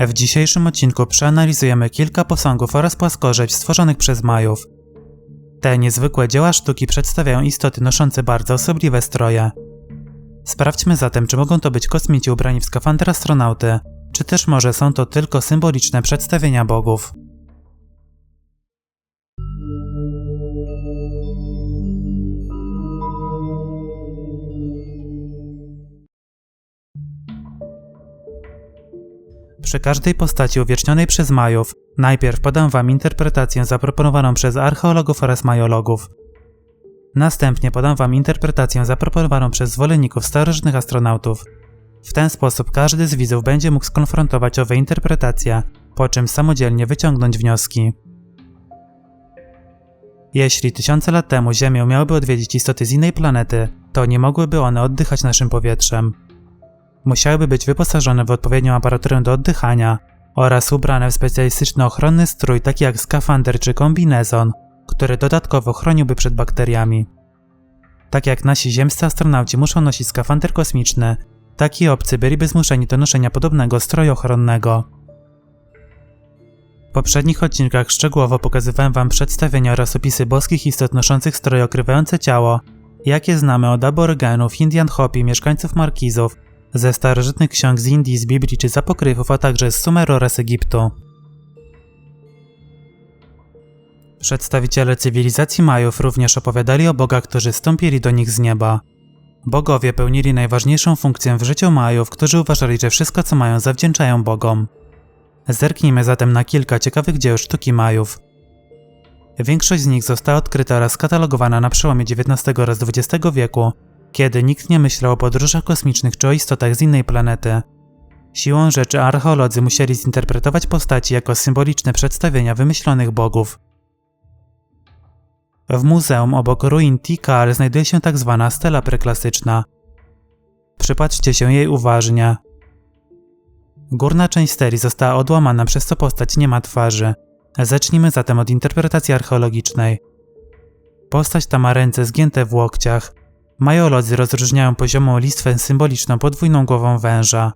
W dzisiejszym odcinku przeanalizujemy kilka posągów oraz płaskorzeźb stworzonych przez Majów. Te niezwykłe dzieła sztuki przedstawiają istoty noszące bardzo osobliwe stroje. Sprawdźmy zatem, czy mogą to być kosmici ubrani w skafander astronauty, czy też może są to tylko symboliczne przedstawienia bogów. Przy każdej postaci uwiecznionej przez Majów, najpierw podam wam interpretację zaproponowaną przez archeologów oraz majologów. Następnie podam wam interpretację zaproponowaną przez zwolenników starożytnych astronautów. W ten sposób każdy z widzów będzie mógł skonfrontować owe interpretacje, po czym samodzielnie wyciągnąć wnioski. Jeśli tysiące lat temu Ziemię miałyby odwiedzić istoty z innej planety, to nie mogłyby one oddychać naszym powietrzem. Musiałyby być wyposażone w odpowiednią aparaturę do oddychania oraz ubrane w specjalistyczny ochronny strój taki jak skafander czy kombinezon, który dodatkowo chroniłby przed bakteriami. Tak jak nasi ziemscy astronauci muszą nosić skafander kosmiczny, taki obcy byliby zmuszeni do noszenia podobnego stroju ochronnego. W poprzednich odcinkach szczegółowo pokazywałem Wam przedstawienia oraz opisy boskich istot noszących stroje okrywające ciało, jakie znamy od aborygenów, Indian Hopi, mieszkańców Markizów, ze starożytnych ksiąg z Indii, z Biblii czy z apokryfów, a także z Sumeru oraz Egiptu. Przedstawiciele cywilizacji Majów również opowiadali o bogach, którzy stąpili do nich z nieba. Bogowie pełnili najważniejszą funkcję w życiu Majów, którzy uważali, że wszystko co mają zawdzięczają bogom. Zerknijmy zatem na kilka ciekawych dzieł sztuki Majów. Większość z nich została odkryta oraz skatalogowana na przełomie XIX oraz XX wieku, kiedy nikt nie myślał o podróżach kosmicznych czy o istotach z innej planety. Siłą rzeczy archeolodzy musieli zinterpretować postaci jako symboliczne przedstawienia wymyślonych bogów. W muzeum obok ruin Tikal znajduje się tak zwana stela preklasyczna. Przypatrzcie się jej uważnie. Górna część steli została odłamana, przez co postać nie ma twarzy. Zacznijmy zatem od interpretacji archeologicznej. Postać ta ma ręce zgięte w łokciach. Majolodzy rozróżniają poziomą listwę symboliczną podwójną głową węża.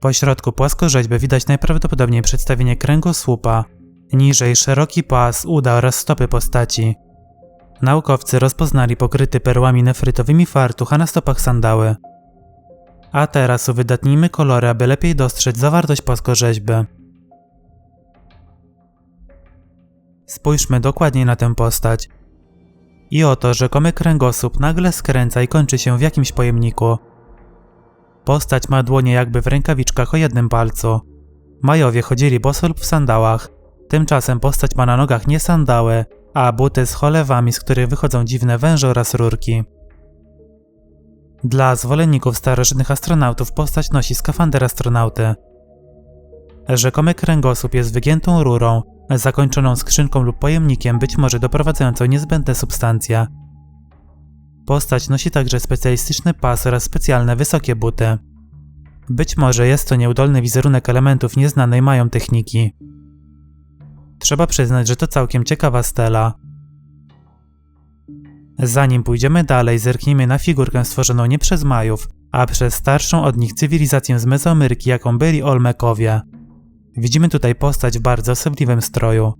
Po środku płaskorzeźby widać najprawdopodobniej przedstawienie kręgosłupa, niżej szeroki pas, uda oraz stopy postaci. Naukowcy rozpoznali pokryty perłami nefrytowymi fartuch, a na stopach sandały. A teraz uwydatnijmy kolory, aby lepiej dostrzec zawartość płaskorzeźby. Spójrzmy dokładniej na tę postać. I oto rzekomy kręgosłup nagle skręca i kończy się w jakimś pojemniku. Postać ma dłonie jakby w rękawiczkach o jednym palcu. Majowie chodzili boso lub w sandałach, Tymczasem postać ma na nogach nie sandały, a buty z cholewami, z których wychodzą dziwne węże oraz rurki. Dla zwolenników starożytnych astronautów postać nosi skafander astronauty. Rzekomy kręgosłup jest wygiętą rurą, zakończoną skrzynką lub pojemnikiem, być może doprowadzającą niezbędne substancje. Postać nosi także specjalistyczny pas oraz specjalne wysokie buty. Być może jest to nieudolny wizerunek elementów nieznanej mają techniki. Trzeba przyznać, że to całkiem ciekawa stela. Zanim pójdziemy dalej, zerknijmy na figurkę stworzoną nie przez Majów, a przez starszą od nich cywilizację z Mezoameryki, jaką byli Olmekowie. Widzimy tutaj postać w bardzo osobliwym stroju.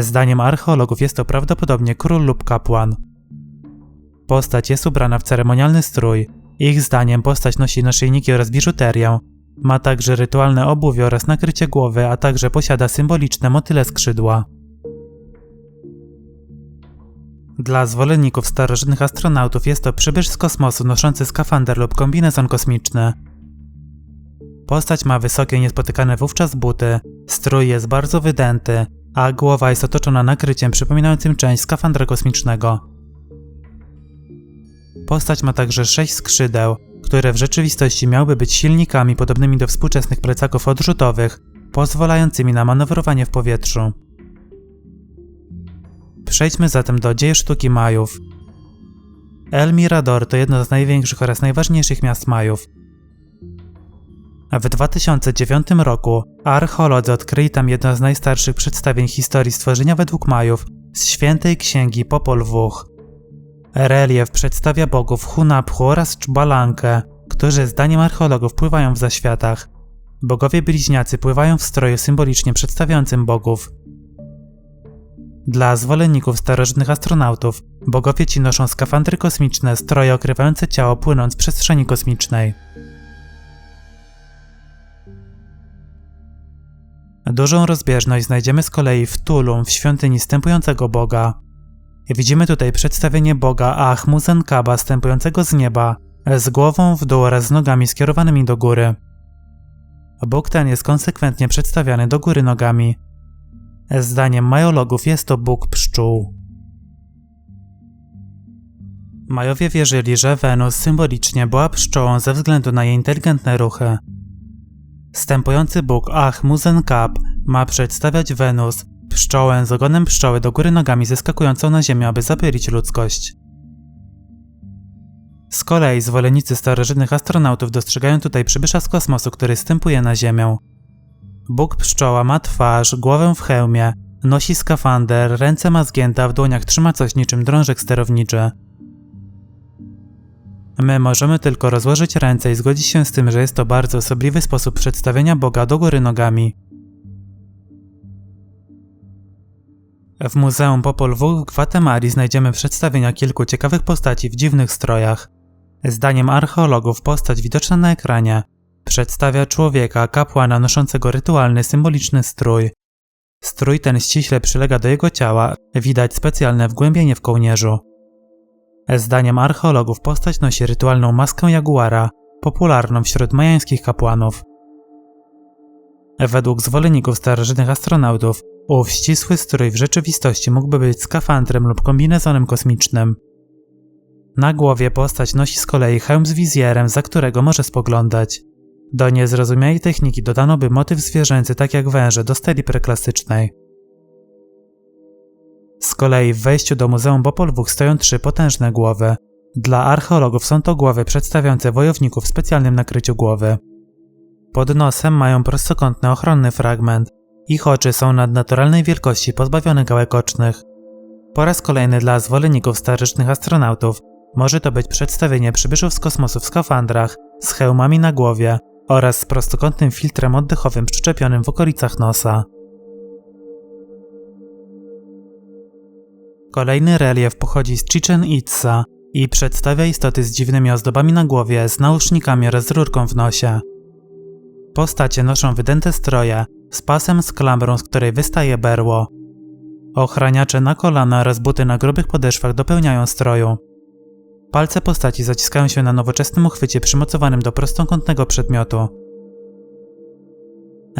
Zdaniem archeologów jest to prawdopodobnie król lub kapłan. Postać jest ubrana w ceremonialny strój. Ich zdaniem postać nosi naszyjniki oraz biżuterię, ma także rytualne obuwie oraz nakrycie głowy, a także posiada symboliczne motyle skrzydła. Dla zwolenników starożytnych astronautów jest to przybysz z kosmosu noszący skafander lub kombinezon kosmiczny. Postać ma wysokie, niespotykane wówczas buty, strój jest bardzo wydęty, a głowa jest otoczona nakryciem przypominającym część skafandra kosmicznego. Postać ma także sześć skrzydeł, które w rzeczywistości miałyby być silnikami podobnymi do współczesnych plecaków odrzutowych, pozwalającymi na manewrowanie w powietrzu. Przejdźmy zatem do dzieł sztuki Majów. El Mirador to jedno z największych oraz najważniejszych miast Majów. W 2009 roku archeolodzy odkryli tam jedno z najstarszych przedstawień historii stworzenia według Majów z świętej księgi Popol Vuh. Relief przedstawia bogów Hunaphu oraz Czbalankę, którzy zdaniem archeologów pływają w zaświatach. bogowie bliźniacy pływają w stroju symbolicznie przedstawiającym bogów. Dla zwolenników starożytnych astronautów, bogowie ci noszą skafandry kosmiczne, stroje okrywające ciało płynąc w przestrzeni kosmicznej. Dużą rozbieżność znajdziemy z kolei w Tulum, w świątyni stępującego Boga. Widzimy tutaj przedstawienie Boga Ahmuzenkaba stępującego z nieba, z głową w dół oraz z nogami skierowanymi do góry. Bóg ten jest konsekwentnie przedstawiany do góry nogami. Zdaniem majologów jest to Bóg pszczół. Majowie wierzyli, że Wenus symbolicznie była pszczołą ze względu na jej inteligentne ruchy. Stępujący Bóg Ahmuzenkab ma przedstawiać Wenus, pszczołę z ogonem pszczoły do góry nogami zeskakującą na ziemię, aby zapylić ludzkość. Z kolei zwolennicy starożytnych astronautów dostrzegają tutaj przybysza z kosmosu, który stępuje na Ziemię. Bóg pszczoła ma twarz, głowę w hełmie, nosi skafander, ręce ma zgięte, a w dłoniach trzyma coś niczym drążek sterowniczy. My możemy tylko rozłożyć ręce i zgodzić się z tym, że jest to bardzo osobliwy sposób przedstawienia Boga do góry nogami. W Muzeum Popol Vuh w Gwatemali znajdziemy przedstawienia kilku ciekawych postaci w dziwnych strojach. Zdaniem archeologów postać widoczna na ekranie przedstawia człowieka, kapłana noszącego rytualny, symboliczny strój. Strój ten ściśle przylega do jego ciała, widać specjalne wgłębienie w kołnierzu. Zdaniem archeologów postać nosi rytualną maskę jaguara, popularną wśród majańskich kapłanów. Według zwolenników starożytnych astronautów, ów ścisły strój w rzeczywistości mógłby być skafandrem lub kombinezonem kosmicznym. Na głowie postać nosi z kolei hełm z wizjerem, za którego może spoglądać. Do niezrozumiałej techniki dodano by motyw zwierzęcy, tak jak węże, do steli preklasycznej. Z kolei w wejściu do Muzeum Bopolwuch stoją trzy potężne głowy. Dla archeologów są to głowy przedstawiające wojowników w specjalnym nakryciu głowy. Pod nosem mają prostokątny ochronny fragment. Ich oczy są nadnaturalnej wielkości, pozbawione gałek ocznych. Po raz kolejny dla zwolenników starożytnych astronautów może to być przedstawienie przybyszów z kosmosu w skafandrach, z hełmami na głowie oraz z prostokątnym filtrem oddechowym przyczepionym w okolicach nosa. Kolejny relief pochodzi z Chichen Itza i przedstawia istoty z dziwnymi ozdobami na głowie, z nausznikami oraz rurką w nosie. Postacie noszą wydęte stroje, z pasem z klamrą, z której wystaje berło. Ochraniacze na kolana oraz buty na grubych podeszwach dopełniają stroju. Palce postaci zaciskają się na nowoczesnym uchwycie przymocowanym do prostokątnego przedmiotu.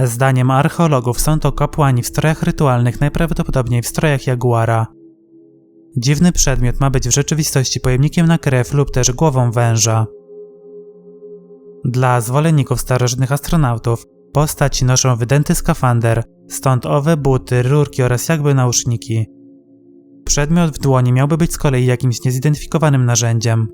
Zdaniem archeologów są to kapłani w strojach rytualnych, najprawdopodobniej w strojach jaguara. Dziwny przedmiot ma być w rzeczywistości pojemnikiem na krew lub też głową węża. Dla zwolenników starożytnych astronautów postaci noszą wydęty skafander, stąd owe buty, rurki oraz jakby nauszniki. Przedmiot w dłoni miałby być z kolei jakimś niezidentyfikowanym narzędziem.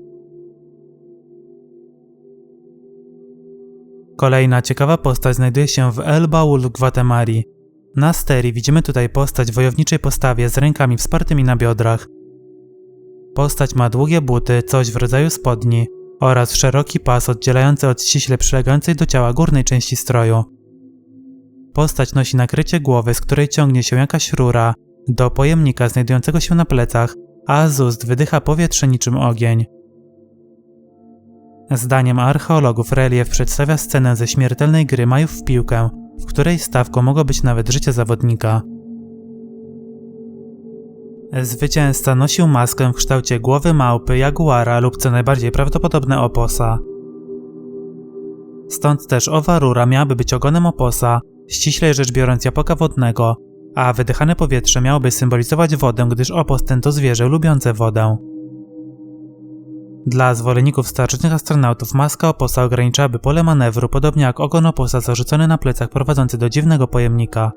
Kolejna ciekawa postać znajduje się w El Baul w Gwatemali. Na sterii widzimy tutaj postać w wojowniczej postawie z rękami wspartymi na biodrach. Postać ma długie buty, coś w rodzaju spodni oraz szeroki pas oddzielający od ściśle przylegającej do ciała górnej części stroju. Postać nosi nakrycie głowy, z której ciągnie się jakaś rura, do pojemnika znajdującego się na plecach, a z ust wydycha powietrze niczym ogień. Zdaniem archeologów relief przedstawia scenę ze śmiertelnej gry Majów w piłkę, w której stawką mogło być nawet życie zawodnika. Zwycięzca nosił maskę w kształcie głowy małpy, jaguara lub co najbardziej prawdopodobne oposa. Stąd też owa rura miałaby być ogonem oposa, ściślej rzecz biorąc japoka wodnego, a wydychane powietrze miałoby symbolizować wodę, gdyż opos ten to zwierzę lubiące wodę. Dla zwolenników starożytnych astronautów maska oposa ograniczałaby pole manewru, podobnie jak ogon oposa zarzucony na plecach prowadzący do dziwnego pojemnika.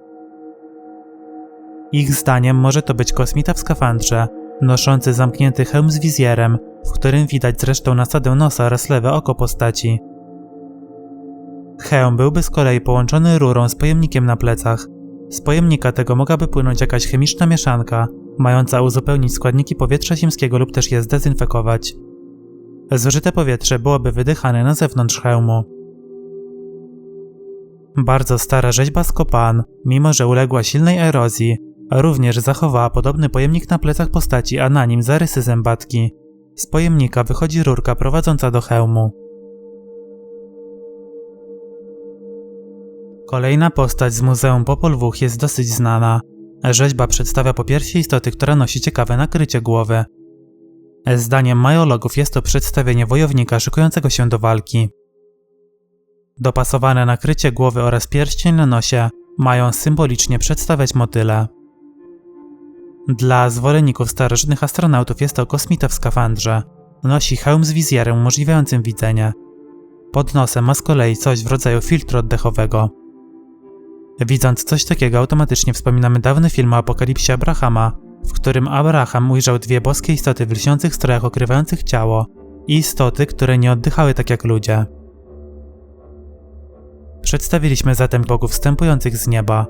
Ich zdaniem może to być kosmita w skafandrze, noszący zamknięty hełm z wizjerem, w którym widać zresztą nasadę nosa oraz lewe oko postaci. Hełm byłby z kolei połączony rurą z pojemnikiem na plecach, z pojemnika tego mogłaby płynąć jakaś chemiczna mieszanka, mająca uzupełnić składniki powietrza ziemskiego lub też je zdezynfekować. Zużyte powietrze byłoby wydychane na zewnątrz hełmu. Bardzo stara rzeźba z kopan, mimo że uległa silnej erozji, również zachowała podobny pojemnik na plecach postaci, a na nim zarysy zębatki. Z pojemnika wychodzi rurka prowadząca do hełmu. Kolejna postać z Muzeum Popol Vuh jest dosyć znana. Rzeźba przedstawia po piersi istoty, która nosi ciekawe nakrycie głowy. Zdaniem majologów jest to przedstawienie wojownika szykującego się do walki. Dopasowane nakrycie głowy oraz pierścień na nosie mają symbolicznie przedstawiać motyle. Dla zwolenników starożytnych astronautów jest to kosmita w skafandrze. Nosi hełm z wizjerem umożliwiającym widzenie. Pod nosem ma z kolei coś w rodzaju filtru oddechowego. Widząc coś takiego, automatycznie wspominamy dawny film o apokalipsie Abrahama, w którym Abraham ujrzał dwie boskie istoty w lśniących strojach okrywających ciało i istoty, które nie oddychały tak jak ludzie. Przedstawiliśmy zatem bogów wstępujących z nieba.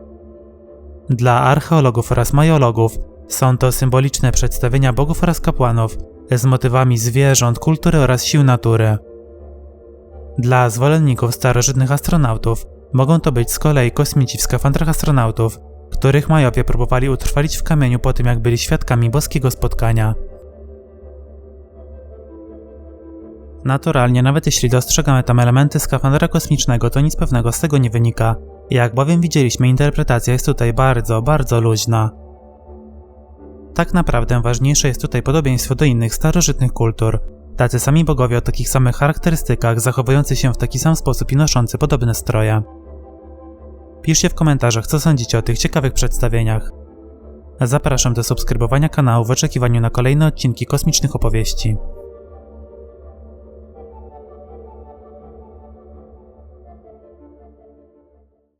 Dla archeologów oraz majologów są to symboliczne przedstawienia bogów oraz kapłanów z motywami zwierząt, kultury oraz sił natury. Dla zwolenników starożytnych astronautów mogą to być z kolei kosmici w skafandrach astronautów, których Majowie próbowali utrwalić w kamieniu po tym, jak byli świadkami boskiego spotkania. Naturalnie, nawet jeśli dostrzegamy tam elementy skafandra kosmicznego, to nic pewnego z tego nie wynika. Jak bowiem widzieliśmy, interpretacja jest tutaj bardzo, bardzo luźna. Tak naprawdę ważniejsze jest tutaj podobieństwo do innych starożytnych kultur. Tacy sami bogowie o takich samych charakterystykach, zachowujący się w taki sam sposób i noszący podobne stroje. Piszcie w komentarzach, co sądzicie o tych ciekawych przedstawieniach. Zapraszam do subskrybowania kanału w oczekiwaniu na kolejne odcinki kosmicznych opowieści.